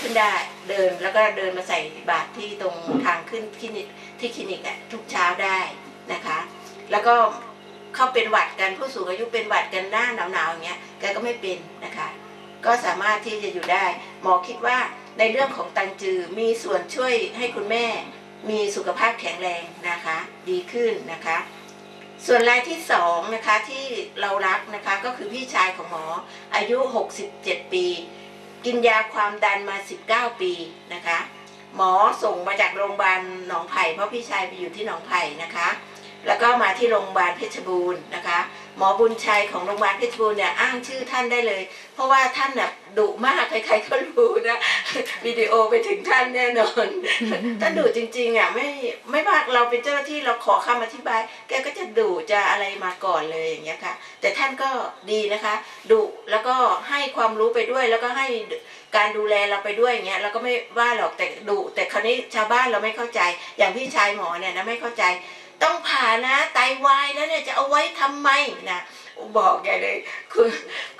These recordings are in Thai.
ขึ้นได้เดินแล้วก็เดินมาใส่บาตรที่ตรงทางขึ้นคลินิกที่คลินิกอะทุกเช้าได้นะคะ แล้วก็เข้าเป็นหวัดกันผู้สูงอายุเป็นหวัดกันหน้าหนาวๆอย่างเงี้ยแกก็ไม่เป็นนะคะ ก็สามารถที่จะอยู่ได้ หมอคิดว่าในเรื่องของตังจือมีส่วนช่วยให้คุณแม่มีสุขภาพแข็งแรงนะคะ ดีขึ้นนะคะ ส่วนรายที่สองนะคะที่เรารักนะคะก็คือพี่ชายของหมออายุ 67 ปี กินยาความดันมา 19 ปีนะคะ หมอส่งมาจากโรงพยาบาลหนองไผ่เพราะพี่ชายไปอยู่ที่หนองไผ่นะคะ แล้วก็มาที่โรงพยาบาลเพชรบูรณ์นะคะ หมอบุญชัยของโรงพยาบาลเพชรบูรณ์เนี่ยอ้างชื่อท่านได้เลย เพราะว่าท่านน่ะดุมากใครๆก็รู้นะวิดีโอไปถึงท่านแน่นอนท่านดุจริงๆอะไม่ไม่ว่าเราเป็นเจ้าหน้าที่เราขอคำอธิบาย แกก็จะดุจะอะไรมาก่อนเลยอย่างเงี้ยค่ะ แต่ท่านก็ดีนะคะดุแล้วก็ให้ความรู้ไปด้วยแล้วก็ให้การดูแลเราไปด้วยอย่างเงี้ยเราก็ไม่ว่าหรอกแต่ดุแต่คราวนี้ชาวบ้านเราไม่เข้าใจ อย่างพี่ชายหมอเนี่ยนะไม่เข้าใจ ต้องผ่านะไตวายแล้วเนี่ยจะเอาไว้ทำไมนะบอกแกเลยคุณ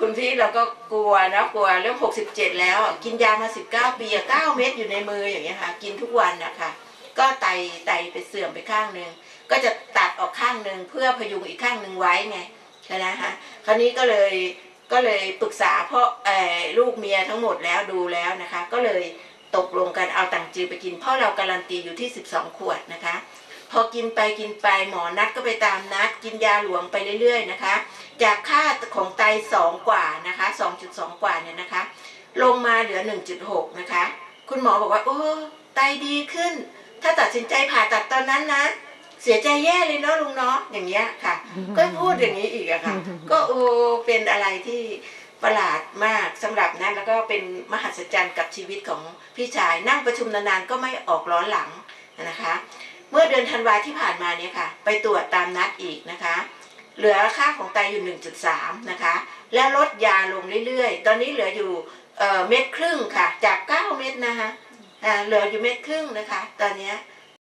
คุณพี่เราก็กลัวนะกลัวเรื่อง 67 แล้ว กินยามา 19 ปีอะ9เม็ดอยู่ในมืออย่างเงี้ยค่ะ กินทุกวันนะคะก็ไตไตไปเสื่อมไปข้างหนึ่งก็จะตัดออกข้างหนึ่งเพื่อพยุงอีกข้างหนึ่งไว้ไงใช่ไหมคะคราวนี้ก็เลยก็เลยปรึกษาเพ่อเออลูกเมียทั้งหมดแล้วดูแล้วนะคะ ก็เลยตกลงกันเอาตังจือไปกินเพราะเราการันตีอยู่ที่ 12 ขวดนะคะ พอกินไปกินไปหมอนัดก็ไปตามนัด กินยาหลวงไปเรื่อย ๆ นะคะ จากค่าของไตสองกว่านะคะ2.2 กว่าเนี่ยนะคะ ลงมาเหลือ 1.6 นะคะ คุณหมอบอกว่าโอ้ไตดีขึ้น ถ้าตัดสินใจผ่าตัดตอนนั้นนะเสียใจแย่เลยเนาะลุงเนาะอย่างเงี้ยค่ะ ก็พูดอย่างนี้อีกอะค่ะ ก็โอ้เป็นอะไรที่ประหลาดมากสำหรับนั้นแล้วก็เป็นมหัศจรรย์กับชีวิตของพี่ชาย นั่งประชุมนานๆก็ไม่ออกร้อนหลังนะคะ เมื่อเดือนธันวาที่ผ่านมาเนี่ยค่ะ ไปตรวจตามนัดอีกนะคะ เหลือค่าของไตอยู่ 1.3 นะคะ แล้วลดยาลงเรื่อยๆ ตอนนี้เหลืออยู่เเม็ดครึ่งค่ะ จาก 9 เม็ดนะคะเหลืออยู่เม็ดครึ่งนะคะ ตอนนี้